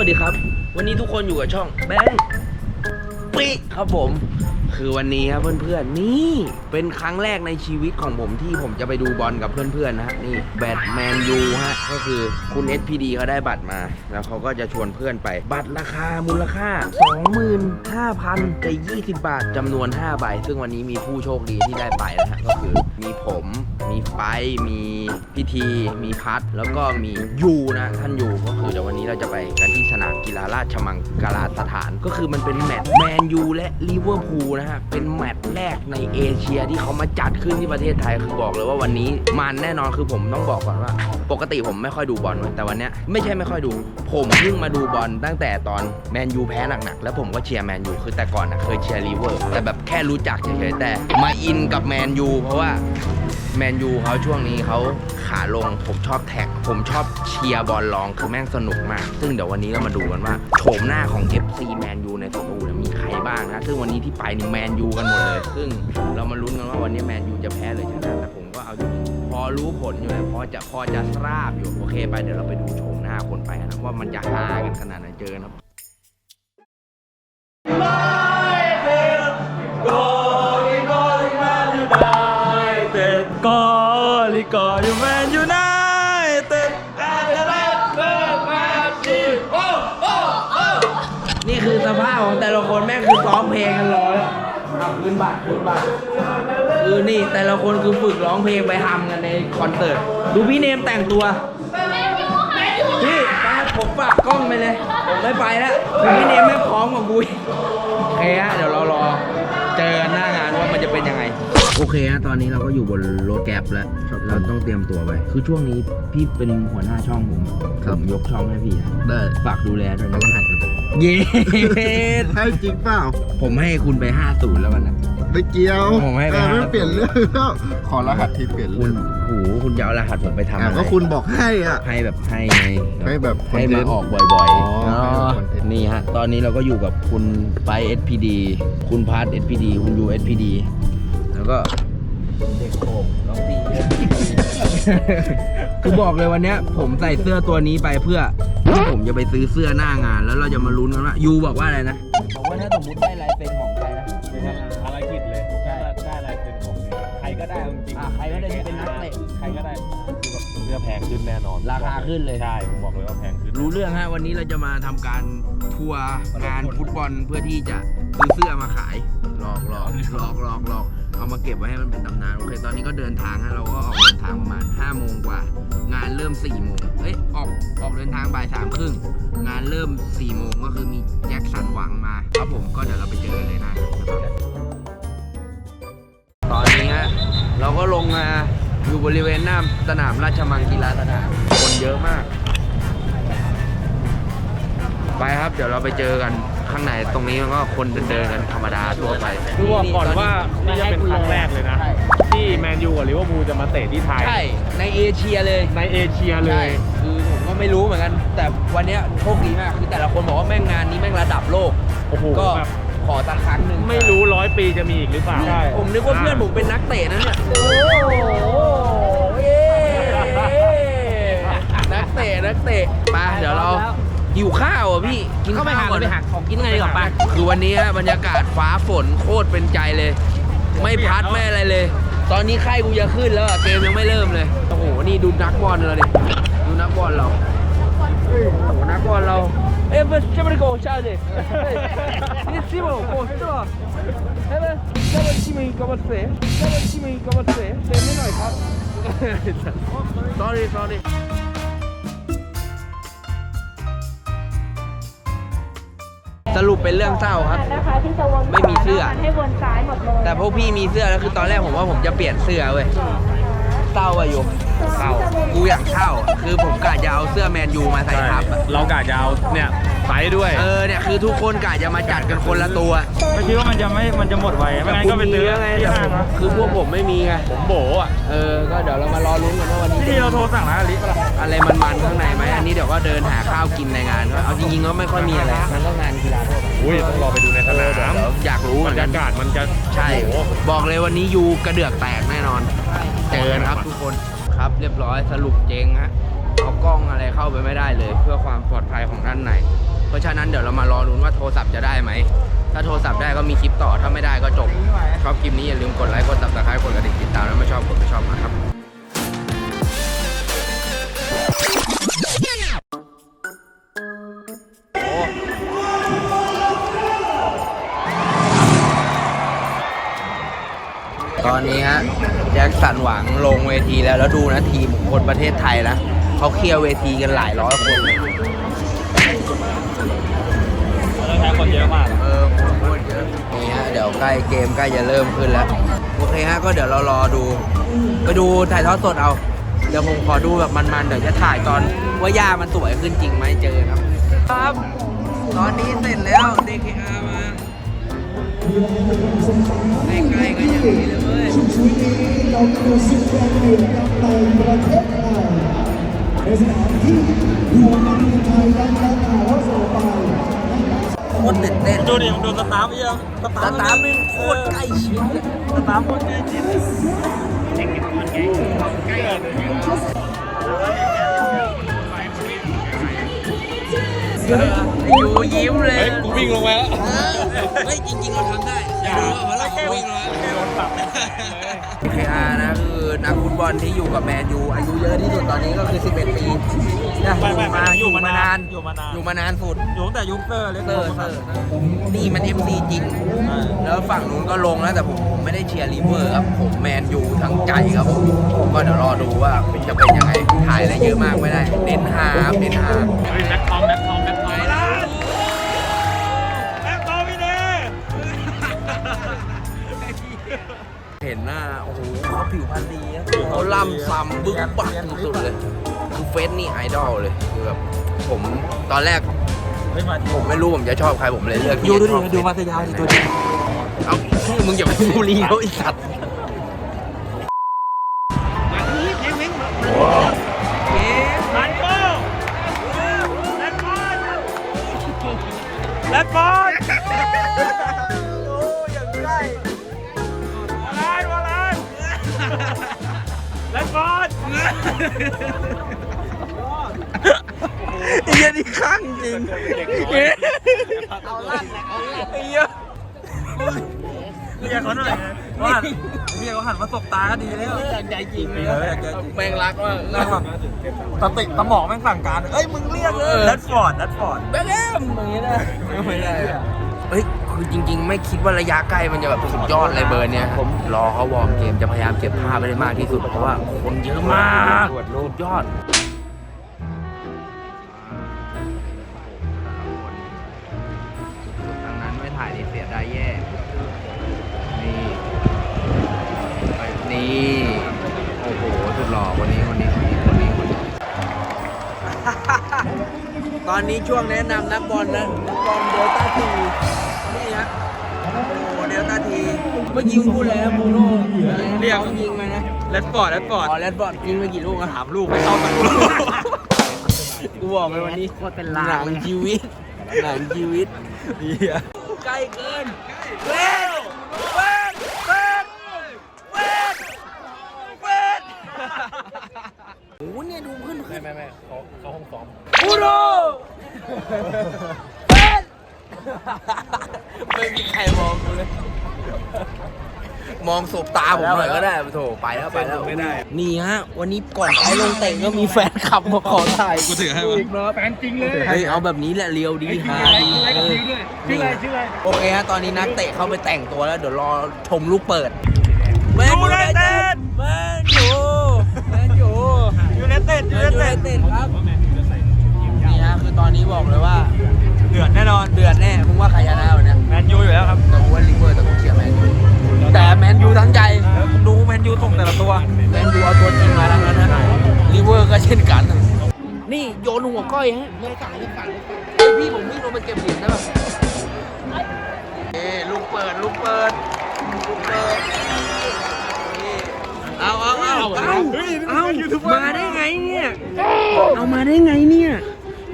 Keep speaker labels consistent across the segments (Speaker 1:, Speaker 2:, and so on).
Speaker 1: สวัสดีครับ วันนี้ทุกคนอยู่กับช่องแบงค์ปิครับผม คือวันนี้ครับเพื่อนๆ นี่เป็นครั้งแรกในชีวิตของผมที่ผมจะไปดูบอลกับเพื่อนๆนะฮะนี่แบทแมนยูฮะก็คือคุณ SPD เขาได้บัตรมา แล้วเขาก็จะชวนเพื่อนไป บัตรราคามูลค่า 25,000กับ20 บาทจำนวน5ใบซึ่งวันนี้มีผู้โชคดีที่ได้ไปนะฮะก็คือมีผมมีไฟมีพิธี มีพัด แล้วก็มียูนะ ท่านยูก็คือเดี๋ยววันนี้เราจะไปกันที่สนามกีฬาราชมังกลาสถาน ก็คือมันเป็นแมตช์แมนยูและลิเวอร์พูลนะฮะ เป็นแมตช์แรกในเอเชียที่เขามาจัดขึ้นที่ประเทศไทยคือบอกเลยว่าวันนี้มันแน่นอนคือผมต้องบอกก่อนว่า ปกติผมไม่ค่อยดูบอลเว้ยแต่วันเนี้ยไม่ใช่ไม่ค่อยดู ผมเพิ่งมาดูบอลตั้งแต่ตอนแมนยูแพ้หนักๆแล้วผมก็เชียร์แมนยูคือแต่ก่อนนะเคยเชียร์ลิเวอร์แต่แบบแค่รู้จักเฉยๆแต่มาอินกับแมนยูเพราะว่าแมนยูเขาช่วงนี้เขาขาลงผมชอบแท็ก ผมชอบเชียร์บอลลองคือแม่งสนุกมาก ซึ่งเดี๋ยววันนี้เรามาดูกันว่าโฉมหน้าของ FC แมนยูในสตูเนี่ยมี บ้างนะซึ่งวันนี้ที่ไปนี่แมนยูกันหมดเลย ซึ่งเรามาลุ้นกันว่าวันนี้แมนยูจะแพ้หรือชนะแต่ผมก็เอาจริงพอรู้ผลอยู่แล้วพอจะพอจะทราบอยู่โอเคไปเดี๋ยวเราไปดูโฉมหน้าคนไปนะว่ามันจะฮากันขนาดไหนเจอครับ บัตรคืนบัตรคือนี่แต่ละคนคือฝึกร้องเพลงไปทำกันในคอนเสิร์ต ดูพี่เนมแต่งตัว พี่ไปผมฝากกล้องไปเลย ผมไม่ไปแล้วคือพี่เนมไม่พร้อมกับกูอีกโอเคฮะเดี๋ยวเรารอเจอกันหน้างานว่ามันจะเป็นยังไง โอเคฮะตอนนี้เราก็อยู่บนรถแก๊ปแล้ว เราต้องเตรียมตัวไป คือช่วงนี้พี่เป็นหัวหน้าช่องผมผมยกช่องให้พี่นะ
Speaker 2: ได้
Speaker 1: ฝากดูแลด้วยนะ เย้
Speaker 2: ให้จริงเปล่า
Speaker 1: ผมให้คุณไป 50 แล้ววันนั้น
Speaker 2: ไม่เกี่ยว
Speaker 1: ผมให้ไป
Speaker 2: เออ
Speaker 1: หา
Speaker 2: ไม่เปลี่ยนเรื่องแล้วขอรหัสทีเปลี่ยน
Speaker 1: คุ
Speaker 2: เรื่
Speaker 1: ณ
Speaker 2: อง
Speaker 1: โอ้โหคุณจะเอารหัสผมไปทำ
Speaker 2: อะ
Speaker 1: อะไร
Speaker 2: ก็คุณบอกให้อะ
Speaker 1: ให้แบบให้ไง
Speaker 2: ให้แบบ
Speaker 1: ให้
Speaker 2: คอนเท
Speaker 1: มาน
Speaker 2: ต์
Speaker 1: ออกบ่อย
Speaker 2: อ๋อ
Speaker 1: ๆ
Speaker 2: ให้แบบ
Speaker 1: อ๋อ
Speaker 2: คอนเทนต์
Speaker 1: นี่ฮะ ตอนนี้เราก็อยู่กับคุณไป SPD คุณพัท SPD คุณยู SPD แล้วก็เด็กโขกน้องตี คือบอกเลยวันเนี้ยผมใส่เสื้อตัวนี้ไปเพื่อ ที่ผมจะไปซื้อเสื้อหน้างาน แล้วเราจะมาลุ้นกันว่ายูบอกว่าอะไรนะบอกว่าถ้าสมมติได้ลายเซ็นของใครนะ
Speaker 3: ภารกิจเลยได้ได้อะไรเป็นของเนี่ยใครก็ได้จริง
Speaker 1: อะใครก็ได้ที่เป็นนักเตะ
Speaker 3: ใครก็ได้คือแบบเสื้อแพงขึ้นแน่นอน
Speaker 1: ราคาขึ้นเลย
Speaker 3: ใช่ผมบอกเลยว่าแพงขึ้น
Speaker 1: รู้เรื่องฮะวันนี้เราจะมาทำการทัวร์งานฟุตบอลเพื่อที่จะซื้อเสื้อมาขายหลอกหลอกหลอกหลอกหลอก เอามาเก็บไว้ให้มันเป็นตำนาน โอเค ตอนนี้ก็เดินทางฮะเราก็ออกเดินทางประมาณ5โมงกว่า งานเริ่ม4โมงเอ้ย ออกออกเดินทางบ่ายสามครึ่ง งานเริ่ม4โมงก็คือมีแจ็คสันหวังมา ครับผมก็เดี๋ยวเราไปเจอกันเลยนะครับตอนนี้ฮะเราก็ลงมาอยู่บริเวณหน้าสนามราชมังกีฬาสถานคนเยอะมาก ไปครับ เดี๋ยวเราไปเจอกัน ข้างในตรงนี้มันก็คนเดินๆกันธรรมดาทั่วไป
Speaker 3: คือบอกก่อนว่านี่จะเป็นครั้งแรกเลยนะ
Speaker 1: ใช่
Speaker 3: ที่แมนยูกับลิเวอร์พูลจะมาเตะที่ไทย
Speaker 1: ใช่ ในเอเชียเลย
Speaker 3: ในเอเชียเล
Speaker 1: ใช่
Speaker 3: ย
Speaker 1: คือผมก็ไม่รู้เหมือนกัน แต่วันเนี้ยโชคดีมากคือแต่ละคนบอกว่าแม่งงานนี้แม่งระดับโลก
Speaker 3: โอ้โห
Speaker 1: ก็
Speaker 3: แบบ
Speaker 1: ขอสักครั้งหนึ่ง
Speaker 3: ไม่รู้ร้อยปีจะมีอีกหรือเปล่า
Speaker 1: ผมนึกว่าเพื่อนผมเป็นนักเตะนะเนี่ย โอ้โหเย้นักเตะนักเตะไปเดี๋ยวเรา หิวข้าวอะพี่กินข้าวก่อนไปหักของกินไงดีกว่าปะคือวันนี้ฮะบรรยากาศฟ้าฝนโคตรเป็นใจเลย ไม่พัดไม่อะไรเลย ตอนนี้ไข้กูจะขึ้นแล้วอะเกมยังไม่เริ่มเลยโอ้โหนี่ดูนักบอลเราดิดูนักบอลเราโอ้โหนักบอลเราเอ้ยมันจะไม่โกงชาดินี่ซิโมโกงใช่ปะเฮ้ยเจ้าชิมิกาบเซ่เจ้าชิมิกาบเซ่เต็มไม่หน่อยครับ sorry sorry สรุปเป็นเรื่องเศร้าครับ
Speaker 4: นะคะที่จะวน
Speaker 1: ไม่มีเสื้อ
Speaker 4: ให้วนซ้ายหมดเลย
Speaker 1: แต่พวกพี่มีเสื้อแล้วคือตอนแรกผมว่าผมจะเปลี่ยนเสื้อเว้ยเศร้าอะอยู่
Speaker 3: เศร้า
Speaker 1: กูอยากเช่าอะคือผมกะจะเอาเสื้อแมนยูมาใส่ทับอะ
Speaker 3: เรากะจะเอาเนี่ยไซส์ด้วย
Speaker 1: เออเนี่ยคือทุกคนกะจะมาจัดกันคนละตัว
Speaker 5: ไม่คิดว่ามัน จะไม่ มันจะหมดไวไม่งั้นก็ไปซื้อ
Speaker 1: ไง
Speaker 5: ที่
Speaker 1: แต่
Speaker 5: ห้า
Speaker 1: ผ
Speaker 5: ง
Speaker 1: ม
Speaker 5: นะ
Speaker 1: คือพวกผมไม่มีไง
Speaker 3: ผมโบอะ
Speaker 1: เออ ก็เดี๋ยวเรามารอลุ้นกันว่าวันนี้
Speaker 5: ที่เราโทรสั่งร้านอลิปะล่ะ
Speaker 1: อะไรมันๆข้างในไหมอันนี้เดี๋ยวก็เดินหาข้าวกินในงานก็เอาจริงๆก็ไม่ค่อยมีอะไรมันก็งานกีฬาทั่วไป
Speaker 3: อุ้ยต้องรอไปดูในสนาม
Speaker 1: เดี๋ยวอยากรู้เห
Speaker 3: บ
Speaker 1: มื
Speaker 3: ร
Speaker 1: อน
Speaker 3: ร
Speaker 1: กัน
Speaker 3: ยากาศมันจะ
Speaker 1: ใช่
Speaker 3: โอ้โห
Speaker 1: บอกเลยวันนี้ยูกระเดือกแตกแน่นอน เจอกันครับทุกคน ครับเรียบร้อยสรุปเจ๊งฮะ เอากล้องอะไรเข้าไปไม่ได้เลย เพื่อความปลอดภัยของด้านในราะฉะนั้นเดี๋ยวเรามารอลุ้นว่าโทรศัพท์จะได้ไหม ถ้าโทรศัพท์ได้ก็มีคลิปต่อถ้าไม่ได้ก็จบ ชอบคลิปนี้อย่าลืมกดไลค์กด subscribe กดกระดิ่งติดตามแล้วไม่ชอบกดไม่ชอบนะครับตอนนี้ฮะแจ็คสันหวังลงเวทีแล้วแล้วดูนะทีมคนประเทศไทยนะเขาเคลียร์เวทีกันหลายร้อยคน
Speaker 3: แล้วแพ้คนเยอะมาก
Speaker 1: ยวใกล้เกมใกล้จะเริ่มขึ้นแล้ว โอเคฮะก็เดี๋ยวเรารอดู ไปดูถ่ายทอดสดเอา เดี๋ยวผมขอดูแบบมันๆ เดี๋ยวจะถ่ายตอนว่าหญ้ามันสวยขึ้นจริงไหมเจอครับครับ ตอนนี้เสร็จแล้ว DKR มาใกล้ๆก็อย่างนี้เลยเว้ยโค คตรตื่นเต้น
Speaker 3: ดูดิดูสตาร์ฟยังสตาร์ฟ
Speaker 1: ตาร์ทมันโคตรใกล้ชิดเลย
Speaker 3: สตาร์ฟโคตรใกล้ชิดเด็กกินก่
Speaker 1: อยู่ ยิ้มเลย
Speaker 3: เฮ้ยกูวิ่งลงไปแล้ว
Speaker 1: เฮ้ยจริงๆเราทำได้อย่าดูว่าเราเขาวิ่งแล้ว
Speaker 3: โดนปรับเลย
Speaker 1: KR นะคือนักฟุตบอลที่อยู่กับแมนยูอายุเยอะที่สุดตอนนี้ก็คือ 11 ปีนะ
Speaker 3: ไม่ไม่ไม่
Speaker 1: อ
Speaker 3: อยู่
Speaker 1: ยู่
Speaker 3: มามา
Speaker 1: นาน
Speaker 3: อยู่มานาน
Speaker 1: อยู่มานานสุด
Speaker 3: อยู่ตั้งแต่ยุคเซอร์เล็ก
Speaker 1: เซอร์เซอร์นี่มัน FC จริง แล้วฝั่งนู้นก็ลงแล้วแต่ผมผมไม่ได้เชียร์ลิเวอร์ครับ ผมแมนยูทั้งใจครับผมก็เดี๋ยวรอดูว่าจะเป็นยังไงถ่ายอะไรเยอะมากไม่ได้ เน้นฮาครับเน้นฮา
Speaker 3: แบ็คคอมแบ็คคอม เขา
Speaker 1: ผิวพรรณดีอะเขาล่ำซ้ำบึ้งปักสุดๆเลยคือเฟสนี่ไอดอลเลยคือแบบผมตอนแรก
Speaker 3: เฮ้ยมา
Speaker 1: ผมไม่รู้ผมจะชอบใครผมเลยเลือกที่
Speaker 3: ดูดู
Speaker 1: จะชอบ
Speaker 3: ดิดูมาสยามดิตัวจริง
Speaker 1: เอามึงอย่าไปบูลลี่เขาไอีสัตว์ ไอ้เหี้ยนี่ข้างจริงเอาลั่นไอ้เหี้ย
Speaker 3: เรียกเขาหน่อยว่าเรียกเขาหันมาสบตาก็ดีแล้ว
Speaker 1: อยากใจจริงเลย
Speaker 3: เอออยากใจจริง
Speaker 1: แม่งรักมาก
Speaker 3: นั่งแบบสติสมองแม่งสั่งการ เอ้ยมึงเรียกเลยแรดฟอร์ดแรดฟอร์ด
Speaker 1: แบงค์เอ็มอย่างนี้นะไม่ได้อะเฮ้ย คือจริง ๆ ไม่คิดว่าระยะใกล้มันจะแบบสุดยอดเลยเบอร์เนี้ยผมรอเขาวอร์มเกมจะพยายามเก็บภาพไปได้มากที่สุดเพราะว่าคนเยอะมากสุดยอดทางนั้นไม่ถ่ายนี่เสียดายแย่นี่นี่โอ้โหสุดหล่อวันนี้วันนี้วันนี้วันนี้วันนี้ตอนนี้ช่วงแนะนำนักบอลนะนักบอลเดลต้าที มื่อกี้มึงพูดอะไรนะบูโน่อะไรนะ
Speaker 3: เรียก
Speaker 1: ขายิงไหมนะ
Speaker 3: แรดฟอร์ดแรดฟอร์ด
Speaker 1: อ๋อแรดบอลยิงไปกี่ลูกอะ
Speaker 3: ถามลูกไม่เข้าสักลูก
Speaker 1: กูบอกเลยวันนี้โคตรเป็นลางหนังชีวิตหนังชีวิต
Speaker 3: เฮีย
Speaker 1: ใกล้เกินเว้นเว้นเว้นเว้นเว้นโอ้โหเนี่ยดูขึ้นไม่ไม่ไม่เขาเขาห้องซ้อมบูโรเว้นไม่มีใครมองกูเลย มองสบตาผมหน่อยก็ได้โถไปแล้วไปแล้ว
Speaker 3: ไม่ได้
Speaker 1: นี่ฮะ วันนี้ก่อนไปลงเตะก็มีแฟนคลับมาขอถ่าย
Speaker 3: กูถือให้วะ
Speaker 5: แฟนจริงเลย
Speaker 1: เฮ้ยเอาแบบนี้แหละเรียวดีฮาดีเออ
Speaker 5: ชื่ออะไรชื่ออะไร
Speaker 1: โอเคฮะตอนนี้นักเตะเข้าไปแต่งตัวแล้วเดี๋ยวรอชมลูกเปิดแมน
Speaker 3: ยู
Speaker 1: ยู
Speaker 3: ไน
Speaker 1: ไน
Speaker 3: เต็
Speaker 1: เต็
Speaker 3: ด
Speaker 1: ดแมนยูแมนยู
Speaker 3: ยูไนเต็ด
Speaker 1: แม
Speaker 3: ยู
Speaker 1: น
Speaker 3: ไน
Speaker 1: ยูไน
Speaker 3: เต็ด
Speaker 1: เต็ดครับนี่ฮะคือตอนนี้บอกเลยว่า
Speaker 3: เดือดแน่นอน
Speaker 1: เดือดแน่มึงว่าใครชนะวันเนี้ย
Speaker 3: แมนยูอยู่แล้วครับ
Speaker 1: แต่กูว่าลิเวอร์แต่กูเชียร์แมนยูแต่แมนยูทั้งใจ
Speaker 3: ดูแมนยูส่งแต่ละตัว
Speaker 1: แมนยูเอาตัวจริงมาทั้งนั้นนะลิเวอร์ก็เช่นกัน นี่โยนหัวก้อยฮะไม่สั่งไม่สั่งเฮ้ยพี่ผมวิ่งลงไปเก็บเหรียญได้ป่ะเอ้ลูกเปิดลูกเปิดลูกเปิดนี่เอาเอาเอาเอาเอามาได้ไงเนี่ยเอามาได้ไงเนี่ย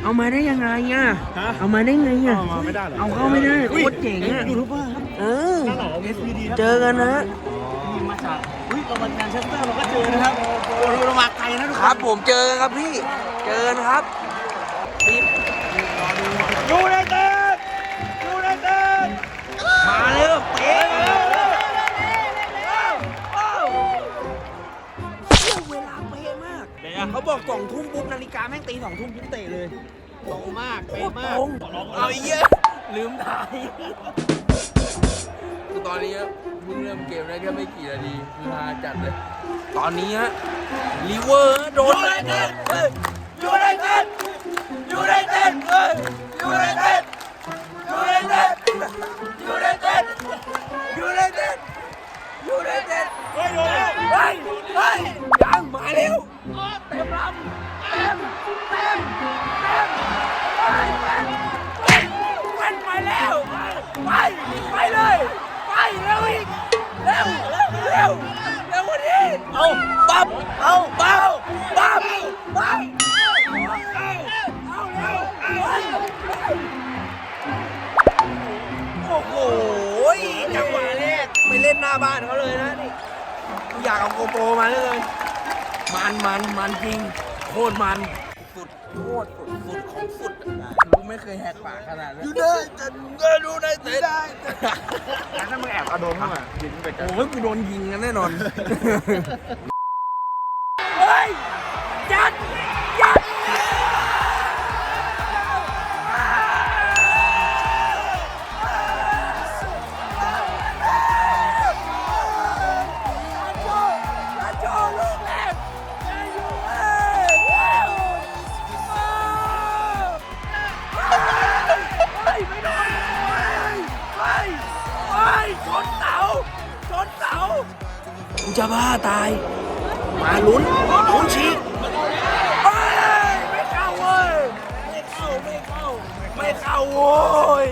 Speaker 1: เอามาได้ยังไงอะฮะเอามาได้ไงอะ
Speaker 5: เอามาไม่ได้เหรอ
Speaker 1: เอาเข้าไม่ได้โคตรเจ๋งอะ
Speaker 5: ยูทูบเบอร์ครับ
Speaker 1: เออ
Speaker 5: หน้าเหล่า SVD ครับ
Speaker 1: เจอกันนะ นี่
Speaker 5: มาจากอุ้ยรามาเลการเชสเตอร์เราก็เจอนะครับโอ้โหระวังไกลนะทุก
Speaker 1: ค
Speaker 5: คนรั
Speaker 1: บผมเจอกันครับพี่ เจอกันครับ ยูไนเต็ด
Speaker 3: ยูไนเต็
Speaker 5: ด
Speaker 1: มาเร็วเป๊ะเร็วลาเป๊ะมาก
Speaker 5: เข
Speaker 1: าบอก
Speaker 5: สองทุ่มปุ๊บ เตะเลยตรงมาก
Speaker 1: โค
Speaker 5: เป๊ะ
Speaker 1: ตร
Speaker 5: มา
Speaker 1: ต
Speaker 5: ก
Speaker 1: รงเอาไอ้เหี้ยอะ
Speaker 5: ลืมถ่าย
Speaker 1: คือตอนนี้เพิ่งเริ่มเกมได้แค่ไม่กี่นาทีคือฮาจัดเลย ตอนนี้ฮะลิเวอร์โดนเลย
Speaker 3: โก
Speaker 1: โปรมาเลย มันมันมันจริง โคตรมันสุดโคตรสุดสุดของสุดกูไม่เคยแหกปากขนาดนี้อยู่ได้แต่ก็ดูได้แต่ได้
Speaker 2: ถ้ามึงแอบเอาโดนเข้ามายิงไปกัน
Speaker 1: โอ้ยกูโดนยิงกันแน่นอน เฮ้ยจัด จะบ้าตาย มาลุ้นลุ้นฉีกเฮ้ยไม่เข้าเว้ย ไม่เข้า ไม่เข้า ไม่เข้าโว้ย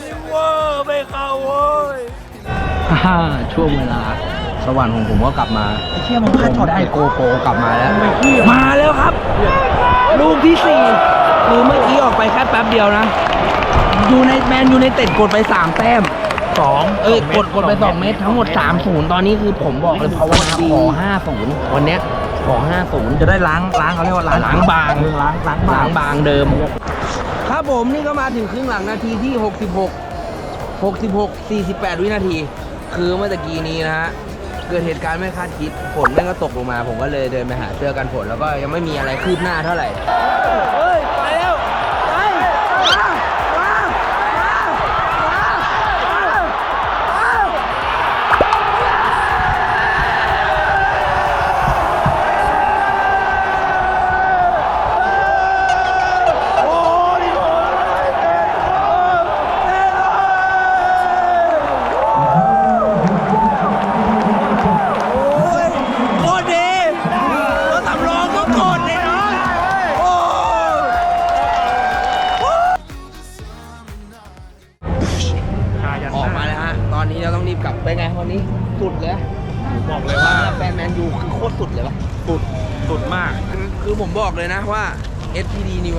Speaker 1: ลิเวอร์ไม่เข้าโว้ย
Speaker 5: ฮ่าช่วงเวลา สวรรค์ของผมก็กลับมาเชื่อมันพลาดช็อตได้โกโปรกลับมาแล้ว
Speaker 1: มาแล้วครับ ลูกที่สี่คือเมื่อกี้ออกไปแค่แป๊บเดียวนะยูในแมนยูในเต็ดกดไป3แต้ม
Speaker 5: สอง
Speaker 1: เอ้ยกดกดไป2เมตรทั้งหมด3 0ตอนนี้คือผมบอกเลยเพราะว่าขอ5 0วันเนี้ยขอ5 0
Speaker 5: จะได้ล้างล้างเขาเรียกว่าล้าง
Speaker 1: ล้างบาง
Speaker 5: ล้างล้าง
Speaker 1: บา
Speaker 5: บางง
Speaker 1: บางเดิม ครับผมนี่ก็มาถึงครึ่งหลังนาทีที่66 66 48วินาที คือเมื่อตะกี้นี้นะฮะเกิดเหตุการณ์ไม่คาดคิดฝนแม่งก็ตกลงมา ผมก็เลยเดินไปหาเสื้อกันฝนแล้วก็ยังไม่มีอะไรคืบหน้าเท่าไหร่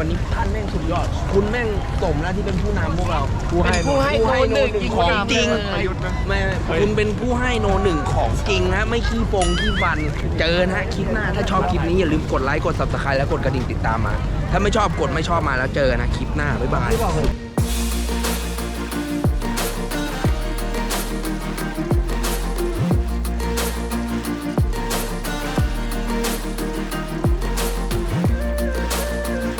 Speaker 1: วันนี้ท่านแม่งสุดยอด คุณแม่งสมแล้วที่เป็นผู้นำพวกเรา
Speaker 3: ผู้ให้
Speaker 1: เป็นผู้ให้โนหนึ่งของจริง
Speaker 3: ประยุทธ์นะ
Speaker 1: ไม่ไม่คุณเป็นผู้ให้โนหนึ่งของจริงฮะไม่ขี้โปงขี้ฟัน เจอนะฮะคลิปหน้าถ้าชอบคลิปนี้อย่าลืมกดไลค์กด subscribe และกดกระดิ่งติดตามมา ถ้าไม่ชอบกดไม่ชอบมาแล้วเจอนะคลิปหน้าบ๊ายบาย